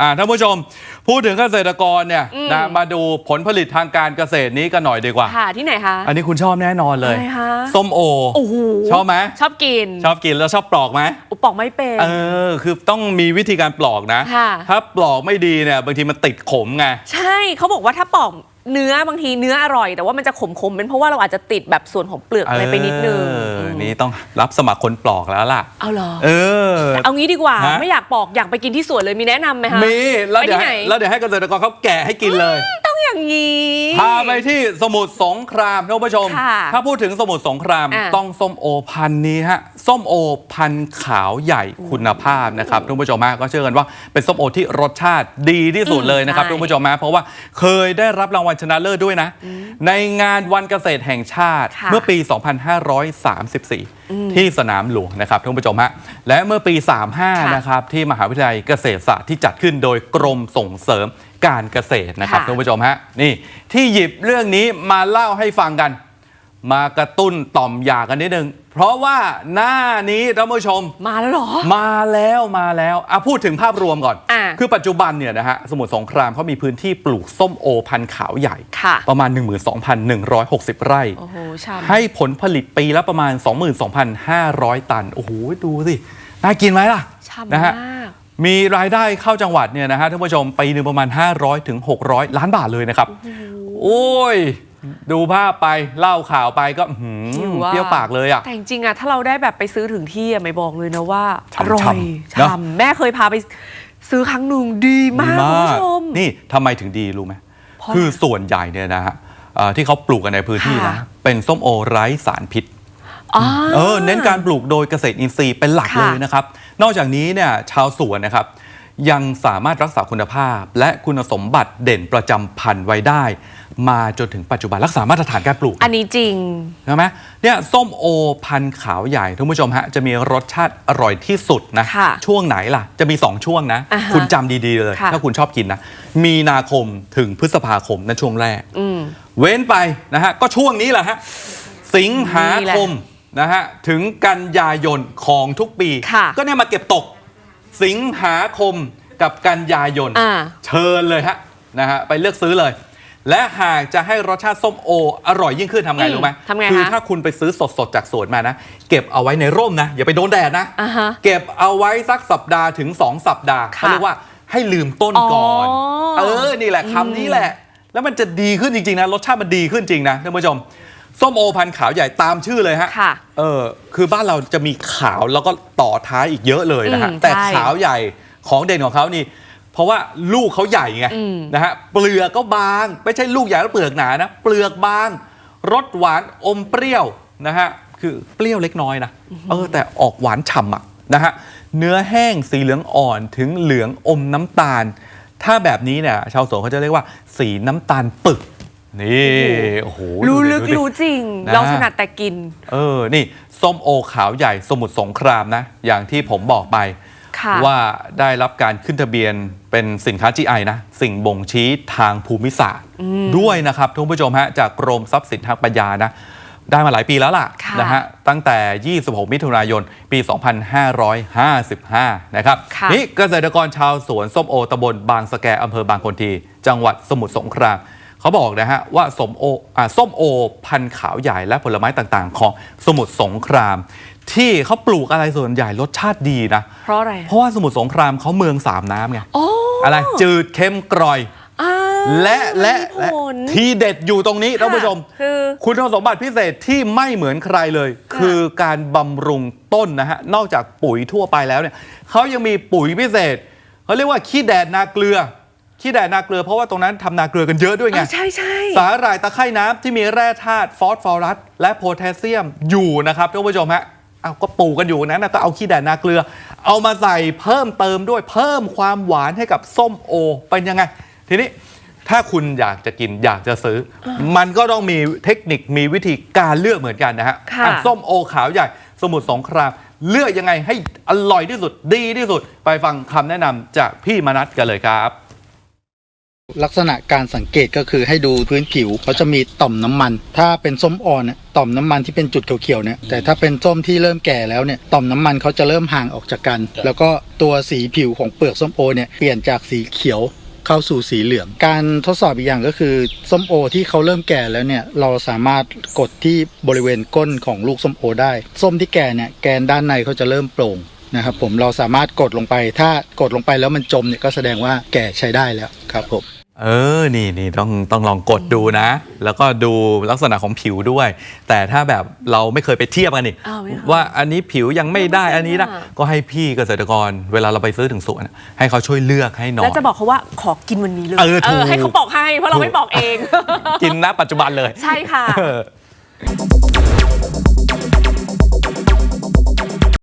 อ่าท่านผู้ชม พูดถึงเกษตรกรเนี่ยอืมนะมาดูผลผลิตทางการเกษตรนี้กันหน่อยดีกว่า ค่ะ ที่ไหนคะ อันนี้คุณชอบแน่นอนเลย อะไรคะ ส้มโอ โอ้โหชอบไหมชอบกินชอบกินแล้วชอบปลอกไหมอุปอกไม่เป็น เออ คือต้องมีวิธีการปลอกนะ ค่ะ ถ้าปลอกไม่ดีเนี่ยบางทีมันติดขมไง ใช่เขาบอกว่าถ้าปอก เนื้อบางทีเนื้ออร่อย แต่ว่ามันจะขมๆเป็นเพราะว่าเราอาจจะติดแบบส่วนของเปลือกอะไรไปนิดนึงเออมนี่ต้องรับสมัครคนปลอกแล้วล่ะ เอาเหรอ เออ เอางี้ดีกว่าฮะ ไม่อยากปอกอยากไปกินที่สวนเลยมีแนะนำไหมคะมีแล้วเดี๋ยวไปที่ให้ไหน แล้วเดี๋ยวให้เกษตรกรเขาแกะให้กินเลย ต้องอย่างนี้ พาไปที่สมุทรสงครามท่านผู้ชม ค่ะถ้าพูดถึงสมุทรสงคราม อะ ต้องส้มโอพันธุ์นี้ฮะส้มโอพันธุ์ขาวใหญ่คุณภาพนะครับท่านผู้ชมฮะก็เชื่อกันว่าเป็นส้มโอที่รสชาติดีที่สุดเลยนะครับใช่ท่านผู้ชมฮะเพราะว่าเคยได้รับรางวัลชนะเลิศด้วยนะ ในงานวันเกษตรแห่งชาติค่ะ เมื่อปี 2534ที่สนามหลวงนะครับท่านผู้ชมฮะและเมื่อปี 35 นะครับที่มหาวิทยาลัยเกษตรศาสตร์ที่จัดขึ้นโดยกรมส่งเสริมการเกษตรนะครับค่ะท่านผู้ชมฮะนี่ที่หยิบเรื่องนี้มาเล่าให้ฟังกัน มากระตุ้นต่อมอยากกันนิดนึง เพราะว่าหน้านี้ท่านผู้ชม มาแล้วเหรอ มาแล้วมาแล้วอะพูดถึงภาพรวมก่อน อะคือปัจจุบันเนี่ยนะฮะสมุทรสงครามเขามีพื้นที่ปลูกส้มโอพันธุ์ขาวใหญ่ ค่ะ ประมาณ 12,160 ไร่ โอ้โหชามให้ผลผลิตปีละประมาณ 22,500 ตัน โอ้โห ดูสิ น่ากินไหมล่ะชามนะฮะ มาก มีรายได้เข้าจังหวัดเนี่ยนะฮะท่านผู้ชมปีหนึ่งประมาณ 500ถึง600 ล้านบาทเลยนะครับ โอ้ย ดูภาพไปเล่าข่าวไปก็อื้อหือหิวอะ เปรี้ยวปากเลยอะ แต่จริงๆอะถ้าเราได้แบบไปซื้อถึงที่อะไม่บอกเลยนะว่าฉ่ำอร่อยฉ่ำเนอะ ฉ่ำแม่เคยพาไปซื้อครั้งหนึ่งดีมากคุณผู้ชม นี่ทำไมถึงดีรู้ไหมเพราะคือส่วนใหญ่เนี่ยนะฮะเอ่อที่เขาปลูกกันในพื้นที่นะค่ะ เป็นส้มโอไร้สารพิษอ๋อเออเน้นการปลูกโดยเกษตรอินทรีย์เป็นหลักค่ะเลยนะครับ นอกจากนี้เนี่ยชาวสวนนะครับ ยังสามารถรักษาคุณภาพ และคุณสมบัติเด่นประจำพันธุ์ไว้ได้ มาจนถึงปัจจุบันรักษามาตรฐานการปลูกอันนี้จริงใช่ไหมเนี่ยส้มโอพันธุ์ขาวใหญ่ท่านผู้ชมฮะจะมีรสชาติอร่อยที่สุดนะค่ะช่วงไหนล่ะ จะมี 2 ช่วงนะอ่าฮะคุณจำดีๆเลยค่ะถ้าคุณชอบกินนะ มีนาคมถึงพฤษภาคมนั่นช่วงแรกอืมเว้นไปนะฮะก็ช่วงนี้แหละฮะสิงหาคมนะฮะถึงกันยายนของทุกปีค่ะก็เนี่ยมาเก็บตก สิงหาคมกับกันยายน อ่า เชิญเลยฮะนะฮะไปเลือกซื้อเลย และหากจะให้รสชาติส้มโอ อร่อยยิ่งขึ้นทำไงอืมรู้ไหมทำไงคือคะถ้าคุณไปซื้อสดๆ จากสวนมานะ เก็บเอาไว้ในร่มนะ อย่าไปโดนแดดนะ อ่าฮะเก็บเอาไว้สักสัปดาห์ถึง 2 สัปดาห์ค่ะเขาเรียกว่าให้ลืมต้นก่อน อ๋อ เออ นี่แหละคำนี้แหละ แล้วมันจะดีขึ้นจริงๆนะรสชาติมันดีขึ้นจริงนะท่านผู้ชม ส้มโอพันธุ์ขาวใหญ่ตามชื่อเลยฮะค่ะเออคือบ้านเราจะมีขาวแล้วก็ต่อท้ายอีกเยอะเลยนะฮะอืมแต่ใช่ขาวใหญ่ของเด่นของเขานี่ เพราะว่าลูกเขาใหญ่ไงอืม นะฮะเปลือกก็บาง ไม่ใช่ลูกใหญ่แล้วเปลือกหนานะเปลือกบางรสหวานอมเปรี้ยวนะฮะคือเปรี้ยวเล็กน้อยนะเออแต่ออกหวานฉ่ำอะนะฮะเนื้อแห้งสีเหลืองอ่อนถึงเหลืองอมน้ำตาล ถ้าแบบนี้เนี่ยชาวสวนเขาจะเรียกว่า สีน้ำตาลปึก นี่โอ้โหรู้ดูดิลึกดูดิรู้จริงนะเราถนัดแต่กิน เออ นี่ ส้มโอขาวใหญ่สมุทรสงครามนะ อย่างที่ผมบอกไป ค่ะ ว่าได้รับการขึ้นทะเบียนเป็นสินค้า GI นะ สิ่งบ่งชี้ทางภูมิศาสตร์ ด้วยนะครับทุกผู้ชมฮะ จากกรมทรัพย์สินทางปัญญานะ ได้มาหลายปีแล้วล่ะค่ะนะฮะ ตั้งแต่ 26 มิถุนายน ปี 2555 นะครับ ค่ะ นี่เกษตรกรชาวสวนส้มโอตำบลบางสะแกอำเภอบางคนที จังหวัดสมุทรสงคราม เขาบอกนะฮะว่าสมโออ่าส้มโอ พันธุ์ขาวใหญ่และผลไม้ต่างๆ ของสมุทรสงคราม ที่เขาปลูกอะไรส่วนใหญ่รสชาติดีนะ เพราะอะไร เพราะว่าสมุทรสงครามเขาเมืองสามน้ำไงโอ้อะไรจืดเค็มกร่อย อ่าและและมีและผล ทีเด็ดอยู่ตรงนี้ท่านผู้ชม คือคุณสมบัติพิเศษที่ไม่เหมือนใครเลยค่ะคือการบำรุงต้นนะฮะ นอกจากปุ๋ยทั่วไปแล้วเนี่ยเขายังมีปุ๋ยพิเศษเขาเรียกว่าขี้แดดนาเกลือ ขี้แดดนาเกลือเพราะว่าตรงนั้นทำนาเกลือกันเยอะด้วยไงอ่าใช่ใช่ สาหร่ายตะไคร่น้ำที่มีแร่ธาตุฟอสฟอรัส และโพแทสเซียมอยู่นะครับท่านผู้ชมฮะเอาก็ปลูกกันอยู่นั้นนะก็เอาขี้แดดนาเกลือ เอามาใส่เพิ่มเติมด้วยเพิ่มความหวานให้กับส้มโอ เป็นยังไง ทีนี้ถ้าคุณอยากจะกินอยากจะซื้ออมันก็ต้องมีเทคนิคมีวิธีการเลือกเหมือนกันนะฮะค่ะ อะส้มโอขาวใหญ่ สมุทรสงคราม เลือกยังไงให้อร่อยที่สุดดีที่สุด ไปฟังคำแนะนำจากพี่มนัสกันเลยครับ ลักษณะการสังเกตก็คือให้ดูพื้นผิวเขาจะมีต่อมน้ำมัน ถ้าเป็นส้มอ่อนเนี่ยต่อมน้ำมันที่เป็นจุดเขียวๆเนี่ยแต่ถ้าเป็นส้มที่เริ่มแก่แล้วเนี่ยต่อมน้ำมันเขาจะเริ่มห่างออกจากกัน แล้วก็ตัวสีผิวของเปลือกส้มโอเนี่ยเปลี่ยนจากสีเขียวเข้าสู่สีเหลือง การทดสอบอีกอย่างก็คือส้มโอที่เขาเริ่มแก่แล้วเนี่ยเราสามารถกดที่บริเวณก้นของลูกส้มโอได้ ส้มที่แก่เนี่ยแกนด้านในเขาจะเริ่มโปร่งนะครับผมเราสามารถกดลงไป ถ้ากดลงไปแล้วมันจมเนี่ยก็แสดงว่าแก่ใช้ได้แล้วครับผม เออ นี่นี่ต้องต้องลองกดดูนะ แล้วก็ดูลักษณะของผิวด้วย แต่ถ้าแบบเราไม่เคยไปเทียบกันนี่อ้าวไม่เคยว่าอันนี้ผิวยังไม่ได้ไม่เคยอันนี้นะอะก็ให้พี่เกษตรกรเวลาเราไปซื้อถึงสวน ให้เขาช่วยเลือกให้หน่อแล้วยจะบอกเขาว่าขอกินวันนี้เลยเออถูก ให้เขาบอกให้เพราะเราไม่บอกเอง กินนะปัจจุบันเลย ใช่ค่ะเออ